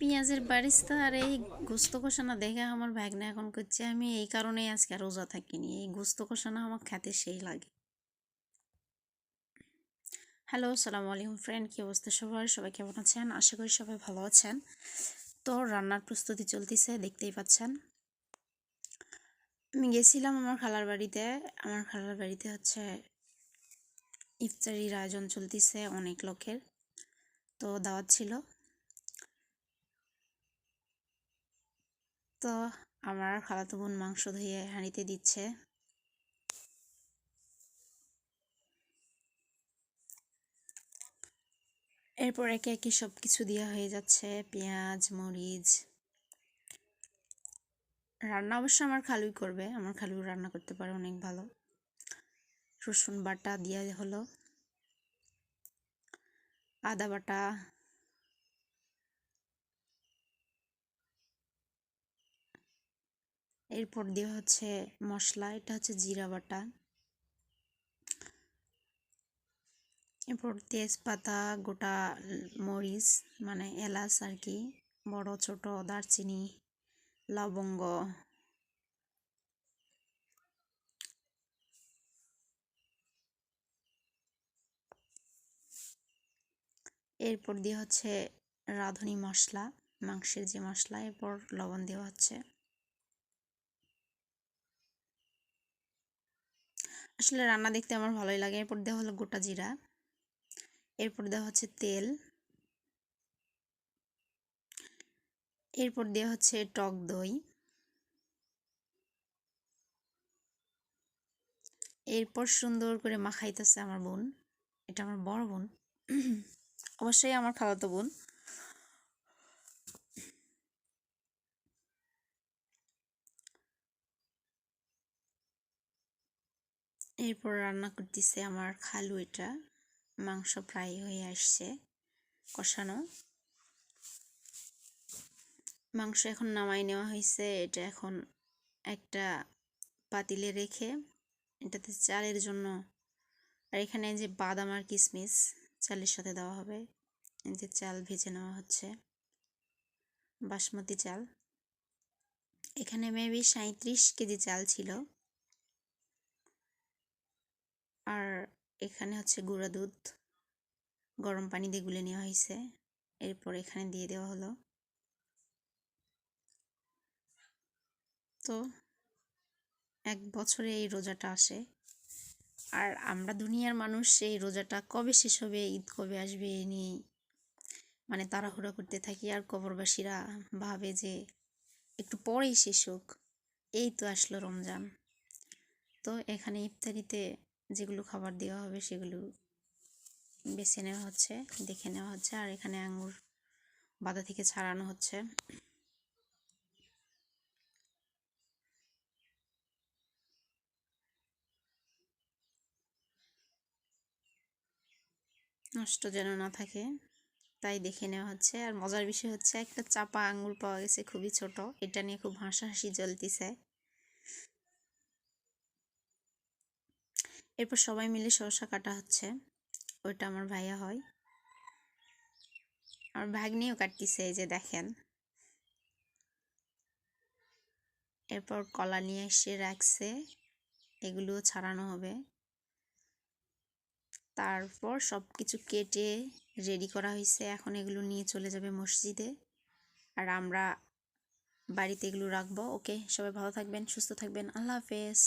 পেঁয়াজের বারিস্তা আর এই গোস্ত কষানা দেখে আমার ভাগনা এখন করছে আমি এই কারণেই আজকে রোজা থাকিনি, এই গোস্ত কষানা আমার খেতে সেই লাগে। হ্যালো সালামু আলাইকুম ফ্রেন্ড কী অবস্থা সবার? সবাই কেমন আছেন? আশা করি সবাই ভালো আছেন। তো রান্নার প্রস্তুতি চলতেছে, দেখতেই পাচ্ছেন। আমি গেছিলাম আমার খালার বাড়িতে। আমার খালার বাড়িতে হচ্ছে ইফতারির আয়োজন চলতেছে অনেক লোকের। তো দাওয়াত ছিল। তো আমার খালাতো বোন মাংস ধুয়ে হাঁড়িতে দিচ্ছে। এরপর একে একে সব কিছু দেওয়া হয়ে যাচ্ছে, পেঁয়াজ, মরিচ। রান্না অবশ্য আমার খালুই করবে, আমার খালু রান্না করতে পারে অনেক ভালো। রসুন বাটা দেওয়া হলো, আদা বাটা এরপর দেওয়া হচ্ছে মশলা, এটা হচ্ছে জিরা বাটা। এরপর তেজপাতা, গোটা মরিচ মানে এলাচ আর কি, বড়, ছোট, দারচিনি, লবঙ্গ। এরপর দিয়ে হচ্ছে রাঁধুনি মশলা, মাংসের যে মশলা, এরপর লবণ দেওয়া হচ্ছে। আসলে রান্না দেখতে আমার ভালোই লাগে। এরপর দেওয়া হলো গোটা জিরা। এরপর দেওয়া হচ্ছে তেল। এরপর দেওয়া হচ্ছে টক দই। এরপর সুন্দর করে মাখাইতেছে আমার বোন। এটা আমার বড় বোন। অবশ্যই আমার খালাতো বোন। এরপর রান্না করতেছে আমার খালু এটা। মাংস ফ্রাই হয়ে আসছে কষানো। মাংস এখন নামাই নেওয়া হয়েছে। এটা এখন একটা পাতিলে রেখে এটাতে চালের জন্য আর এখানে যে বাদাম আর কিশমিশ চালের সাথে দেওয়া হবে। যে চাল ভেজে নেওয়া হচ্ছে। বাসমতি চাল। এখানে মেবি সাঁত্রিশ কেজি চাল ছিল। আর এখানে হচ্ছে গুঁড়া দুধ, গরম পানি দিয়ে গুলে নেওয়া হয়েছে। এরপর এখানে দিয়ে দেওয়া হলো। তো এক বছরে এই রোজাটা আসে। আর আমরা দুনিয়ার মানুষ, এই রোজাটা কবে শেষ হবে, ঈদ কবে আসবে এ নিয়ে মানে তাড়াহুড়া করতে থাকি। আর কবরবাসীরা ভাবে যে একটু পরেই শেষ হোক। এই তো আসলো রমজান। তো এখানে ইফতারিতে যেগুলো খাবার দেওয়া হবে সেগুলো বেছে নেওয়া হচ্ছে, দেখে নেওয়া হচ্ছে। আর এখানে আঙুর বাধা থেকে ছাড়ানো হচ্ছে। নষ্ট যেন না থাকে, তাই দেখে নেওয়া হচ্ছে। আর মজার বিষয় হচ্ছে, একটা চাপা আঙ্গুর পাওয়া গেছে খুবই ছোট। এটা নিয়ে খুব হাসাহাসি জ্বলতিছে। এরপর সবাই মিলে শসা কাটা হচ্ছে। ওইটা আমার ভাইয়া হয়। আমার ভাগ্নিও কাটতিছে, এই যে দেখেন। এরপর কলা নিয়ে এসে রাখছে। এগুলোও ছাড়ানো হবে। তারপর সব কিছু কেটে রেডি করা হয়েছে। এখন এগুলো নিয়ে চলে যাবে মসজিদে। আর আমরা বাড়িতে এগুলো রাখব। ওকে, সবাই ভালো থাকবেন, সুস্থ থাকবেন। আল্লাহ হাফেজ।